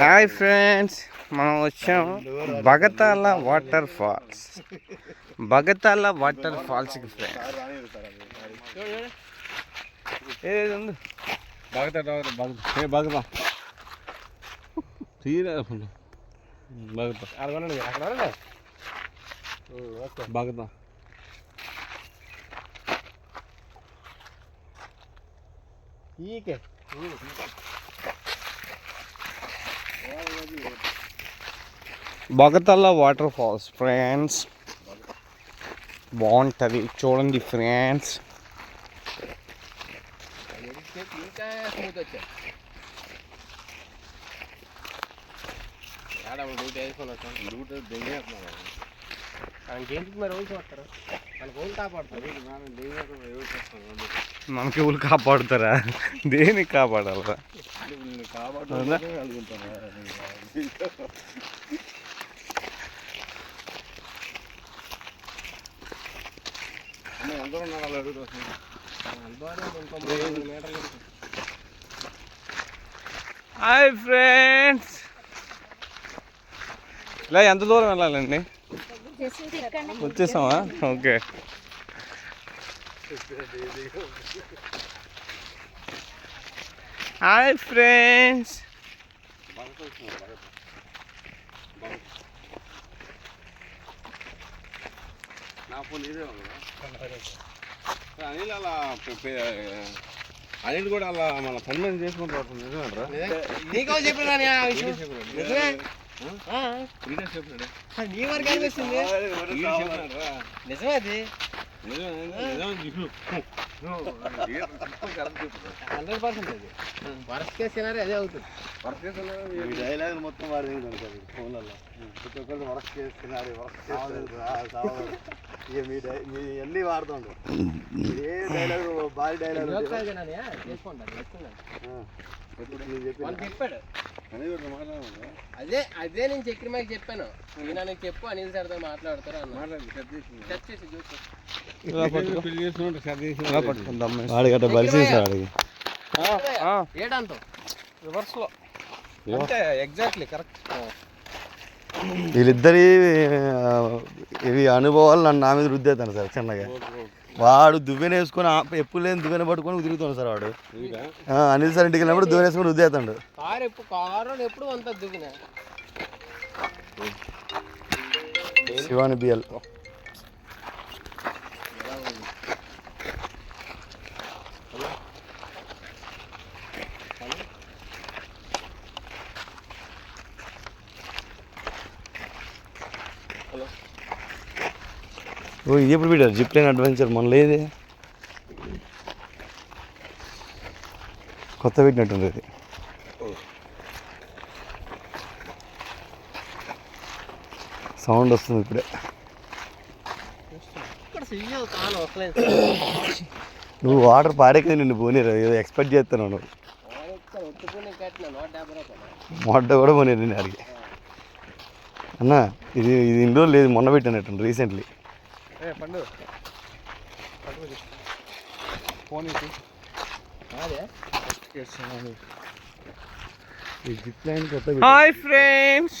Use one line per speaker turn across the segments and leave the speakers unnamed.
Hi friends మనం వచ్చాం Bagathala water falls. Bagathala water ఫాల్స్కి friends. ఏది ఉంది?
బాగుతా
ఈకే. బగతల్ల వాటర్ ఫాల్స్ ఫ్రెండ్స్ బాగుంటుంది చూడండి ఫ్రెండ్స్
ఇంకా స్మూత్ మరి? రోజు వస్తారా
మనకి ఊళ్ళు కాపాడుతారా? దేనికి కాపాడాలరా? Hi friends. ఇలా ఎంత దూరం వెళ్ళాలండి? వచ్చేసామా ఓకే. Hi friends.
నా ఫోన్ ఇదే అనిల్ అలా అనిల్ కూడా అలా మన పని మీద చేసుకుంటూ
నీకో చెప్పినా నీ వరకు అనిపిస్తుంది. నిజమే అది? హండ్రెడ్ పర్సెంట్ అది వర్స్ట్ కేసు సినారీ అదే అవుతుంది
వర్క్ చేస్తున్నాడు.
ఈ డైలాగ్ మొత్తం వాడి ఫోన్లలో ప్రతి ఒక్కరు వర్క్ చేస్తున్నారు వర్క్ చేస్తున్నారు ఇక మీ డై మీ అన్నీ వాడుతుండ్రు ఏ డైలాగ్ భారీ డైలాగ్
చేసుకోండి చెప్పాడు అదే అదే నేను చక్రమాకి చెప్పాను చెప్పు అనిల్ సార్తో మాట్లాడతారు అన్న. టచ్ చేసి. చూసి
బలిసేసాడు
ఏడంతో?
రివర్స్లో. అంటే ఎగ్జాక్ట్లీ కరెక్ట్
వీళ్ళిద్దరి ఇవి అనుభవాలు నన్ను నా మీద రుద్దేతాను సార్ చిన్నగా. వాడు దువ్వెన వేసుకొని ఎప్పుడు లేని దువ్వెన పట్టుకొని తిరుగుతాడు సార్ వాడు. అనిల్ సార్ ఇంటికి వెళ్ళినప్పుడు దువ్వెన వేసుకొని రుద్దేతాడు
కారు ఎప్పుడు కారు ఎప్పుడు అంత దిగిన
శివాని బిఎల్ ఓ ఇది ఎప్పుడు పెట్టారు? జిప్లైన్ అడ్వెంచర్ మన లేదే కొత్త పెట్టినట్టుంది ఇది. సౌండ్ వస్తుంది ఇప్పుడే. నువ్వు వాటర్ పాడేక నిన్ను పోనీరు ఏదో ఎక్స్పెక్ట్ చేస్తున్నావు నువ్వు. మొట్ట కూడా పోనీరు నేను అడిగి. అన్న ఇది ఇది ఇన్ని రోజులు లేదు మొన్న పెట్టినట్టు recently.
Hi friends.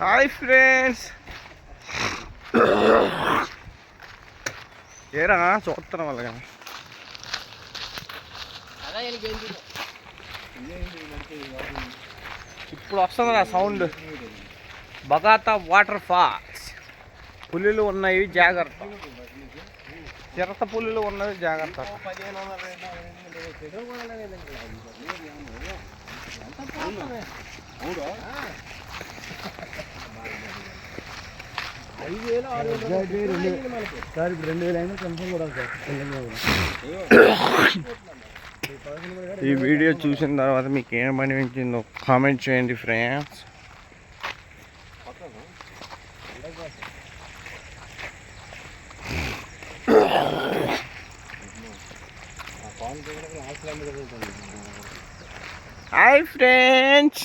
Hi friends ఏరా
అదే వీళ్ళకి ఏంటి
ఇప్పుడు వస్తుంది నా సౌండ్ బగాతా వాటర్ ఫాల్స్. పులులు ఉన్నాయి జాగ్రత్త. చిరత పులులు ఉన్నవి జాగ్రత్త.
సార్ ఇప్పుడు రెండు వేలు అయినా కన్ఫర్మ్ కూడా సార్
ఈ వీడియో చూసిన తర్వాత మీకు ఏం కామెంట్ చేయండి ఫ్రెండ్స్. హాయ్ ఫ్రెండ్స్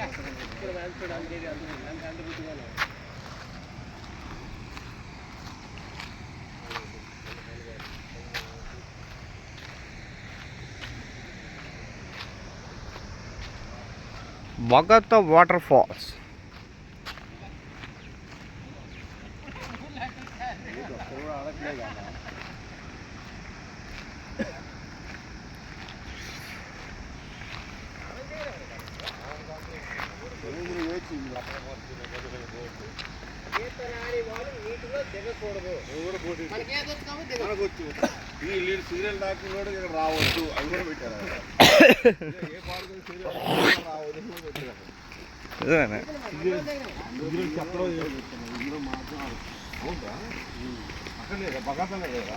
చెప్పాలంటే ఇక్కడ మ్యాచ్ చూడడానికి ఇది అంత అంత అంత బుద్ధిగానే.
బగత వాటర్ ఫాల్స్
ఈత రాని వాళ్ళు నీటిలో దిగకూడదు మనకి ఏదో వచ్చి కాబట్టి దిగ-
మనకొచ్చు ఈ లీడ్ సీరియల్ డాక్టర్ కూడా ఇక్కడ రావద్దు అవి కూడా పెట్టారు అక్కడ. ఏ పాడుకుని సీరియల్ రావద్దు ఇందులో చెప్పడం లేదు. ఇందులో మాత్రం అవునా అక్కడ లేదా లేదా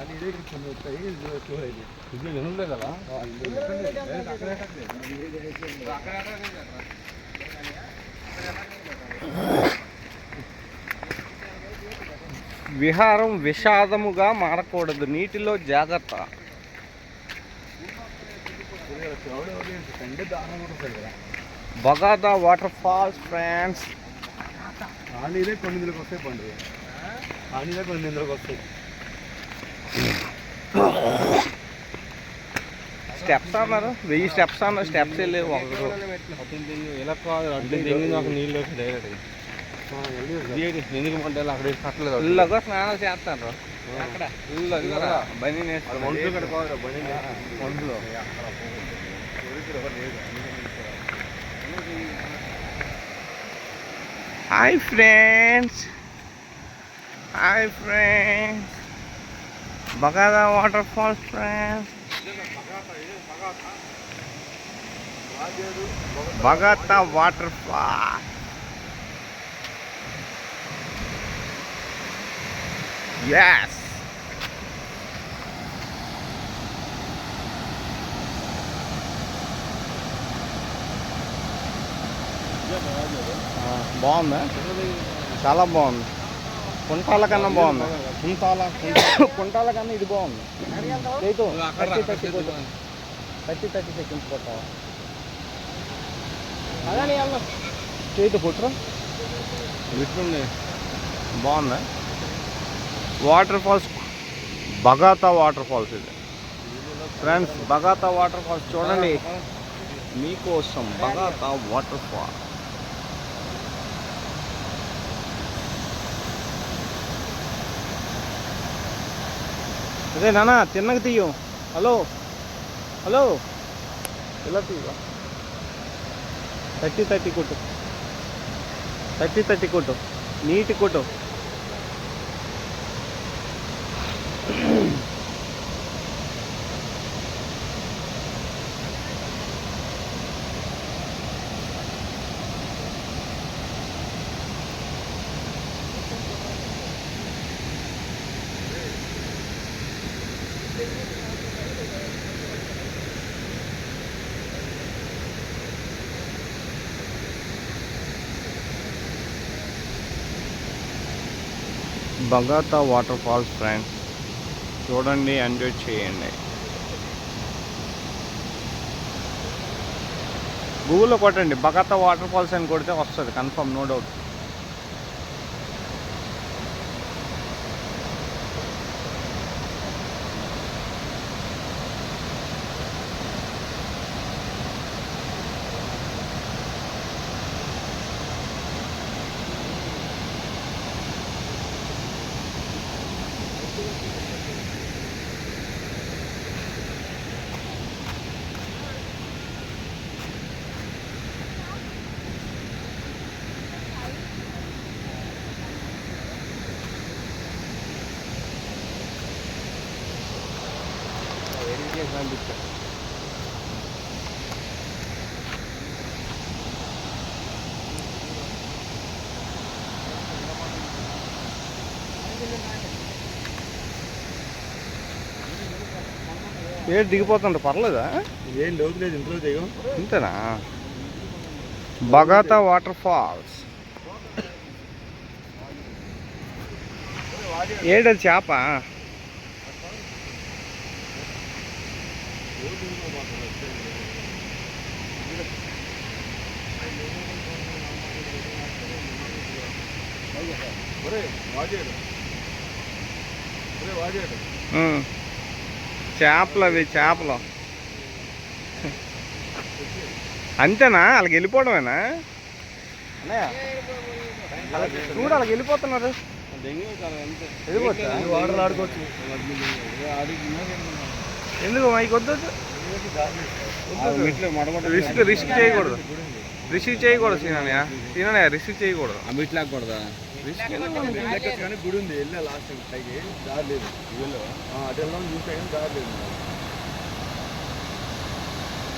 అది
ఇదే వస్తాయి స్టోర్
ఇందులో కదా
విహారం విషాదముగా మారకూడదు. నీటిలో జాగ్రత్త. బగాదా వాటర్ ఫాల్స్ ఫ్రెండ్స్
ఆనీదే కొన్ని ఇందులోకి వస్తాయి పండుగ ఆనీదే కొన్ని ఇందులోకి వస్తాయి.
స్టెప్స్ అన్నారు వెయ్యి స్టెప్స్ అన్నారు స్టెప్స్ వెళ్ళి ఒకరు
ఎలా కాదు అడ్డు దిగి నాకు నీళ్ళు వచ్చి డైరెక్ట్ ఎందుకు మంటే అక్కడ కట్టలేదు
ఇళ్ళగా స్నానాలు చేస్తారు అక్కడ ఇల్లు ఇళ్ళగా బనీ
మనుషులు ఇక్కడ కాదు బండి
ఒంట్లో hi friends hi friends Bagada water falls Bagatha water fall Yes. బాగుందా? చాలా బాగుంది. కుంటాల కన్నా బాగుంది. కుంటాల కుంటాల కన్నా ఇది బాగుంది. రైతు థర్టీ థర్టీ సెకండ్స్ కొట్టావా వెళ్దాం చేతి కొట్టురా. బాగుందా? Water falls Bagatha water falls ఇది. ఫ్రెండ్స్ బగాతా వాటర్ ఫాల్స్ చూడండి. మీకోసం బగాతా వాటర్ ఫాల్ అదే నాన్న తిన్నగా తీయు. హలో. హలో. ఇలా తీయ థర్టీ థర్టీ కొట్టు. థర్టీ థర్టీ కొట్టు. నీటి బగాతా వాటర్ ఫాల్స్ ఫ్రెండ్స్ చూడండి ఎంజాయ్ చేయండి. గూగుల్లో కొట్టండి బగాతా వాటర్ ఫాల్స్ అని కొడితే వస్తుంది కన్ఫర్మ్ నో డౌట్. ఏడు దిగిపోతుండ్రు పర్లేదా
ఏం లోపు లేదు ఇంట్లో దిగం
అంతేనా బగాతా వాటర్ ఫాల్స్ ఏడది చేప
ఒరే వాజేడు ఒరే వాజేడు
ఉం. చేపలు అవి చేపలు. అంతేనా? వాళ్ళకి వెళ్ళిపోవడమేనా? చూడు వాళ్ళకి వెళ్ళిపోతున్నారు. వెళ్ళిపోతా
వాటర్ ఆడుకోవచ్చు.
ఎందుకు మైకి వద్దు రిస్క్ రిస్క్ చేయకూడదు. రిస్క్ చేయకూడదు సీనయ్య సీనయ్య రిస్క్ చేయకూడదు.
ఆ మీట్ లాక్కూడదా
రిస్క్
కానీ గుడి ఉంది వెళ్ళా లాస్ట్ పైకి. దారి లేదు. వెళ్ళు. అటు వెళ్దాం చూస్తే కానీ దారి లేదు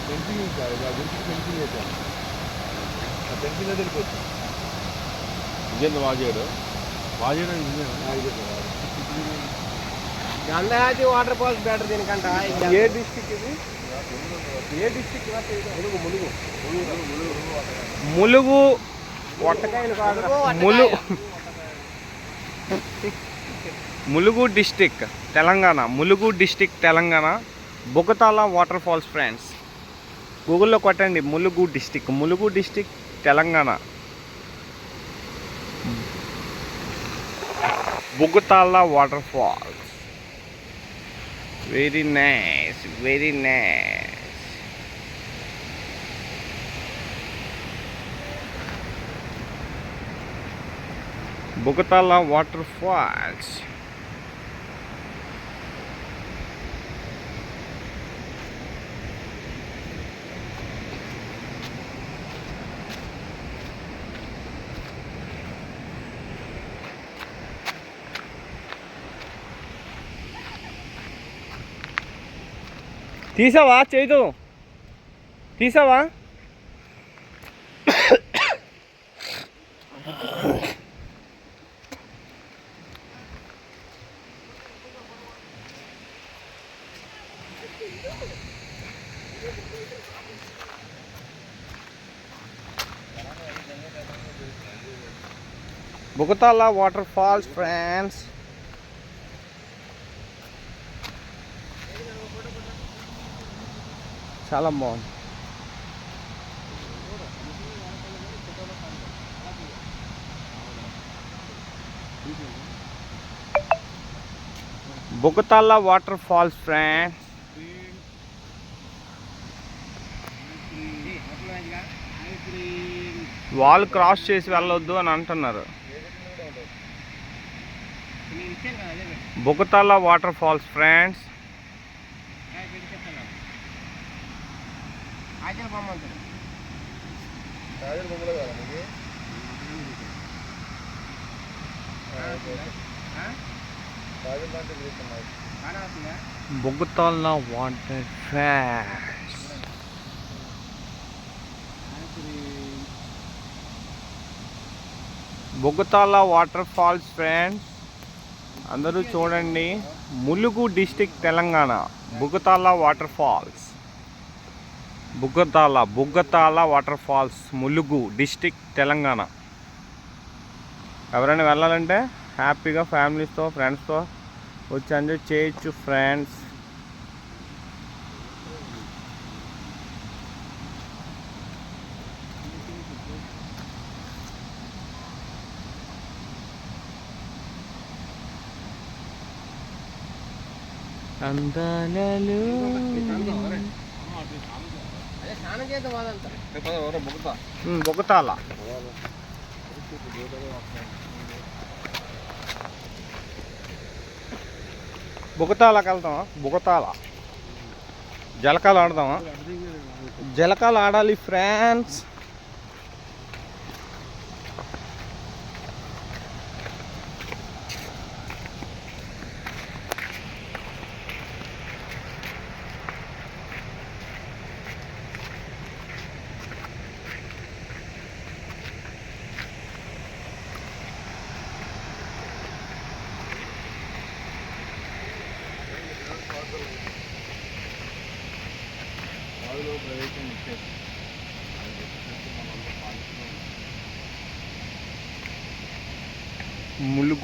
ఫెన్సింగ్ ఉంది సార్ ఆ గుడికి
Vajedu? Vajedu.
Gandharaji water falls better దీనికంట.
ఏ డిస్టిక్ ఇది ఏ డిస్టిక్
ములుగు ములుగు.
ములుగు
పొట్టకాయలు కాదు.
ములు Mulugu district Telangana. Mulugu district Telangana. Bogatala water falls friends గూగుల్లో కొట్టండి. Mulugu district. Mulugu district Telangana. Bugatala water falls. Very nice very nice Bugatala water తీసావా చేదు? తీసావా? Bugatala water falls friends. చాలా బాగుంది. Bugatala water falls friends. Wall cross చేసి వెళ్ళొద్దు అని అంటున్నారు. Bugatala water falls friends.
ఆచల బొమ్మంటారు
రాజర్ బొమ్మలు కదా
వస్తుందా?
Bugatala water falls Bugatala water falls friends అందరూ చూడండి. Mulugu district Telangana. Bugatala water falls Buggatala Buggatala water falls Mulugu district Telangana. ఎవరైనా వెళ్ళాలంటే హ్యాపీగా ఫ్యామిలీస్తో ఫ్రెండ్స్తో వచ్చి ఎంజాయ్ చేయొచ్చు ఫ్రెండ్స్. అందాలలో బొగతాల బుగతాలకు వెళ్తామా బుగతాల జలకాలు ఆడదామా? జలకాలు ఆడాలి friends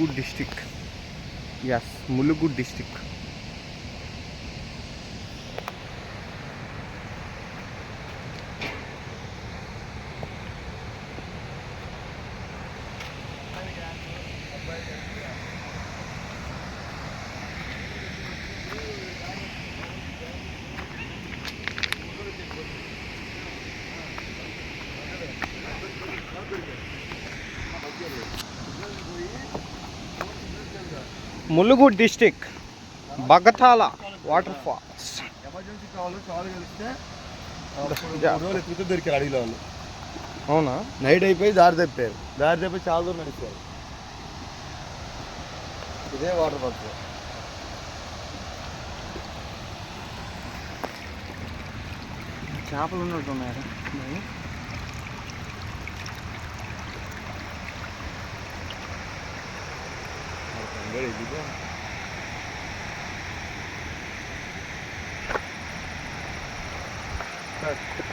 Mulugu district. Yes Mulugu district. Mulugu district Bagatala water falls
emergency కావాలి కలిస్తే రోజులు ఎత్తుకుతే దొరికారు అడవిలో వాళ్ళు.
అవునా?
నైట్ అయిపోయి దారి తప్పారు. దారి తప్పి చాలా దూరం నడిచారు. ఇదే వాటర్ ఫాల్స్
చేపలు Бери, бегом. Так.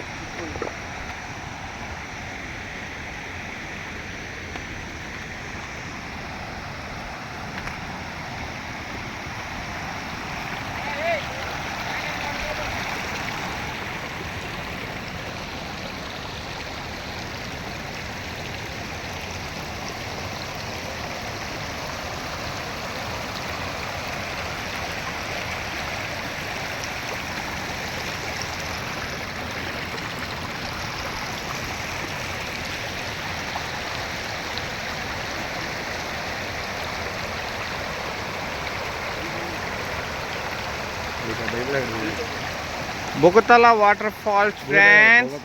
Bogatala water falls friends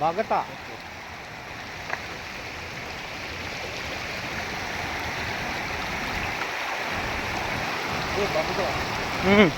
Bagata మ్మ్.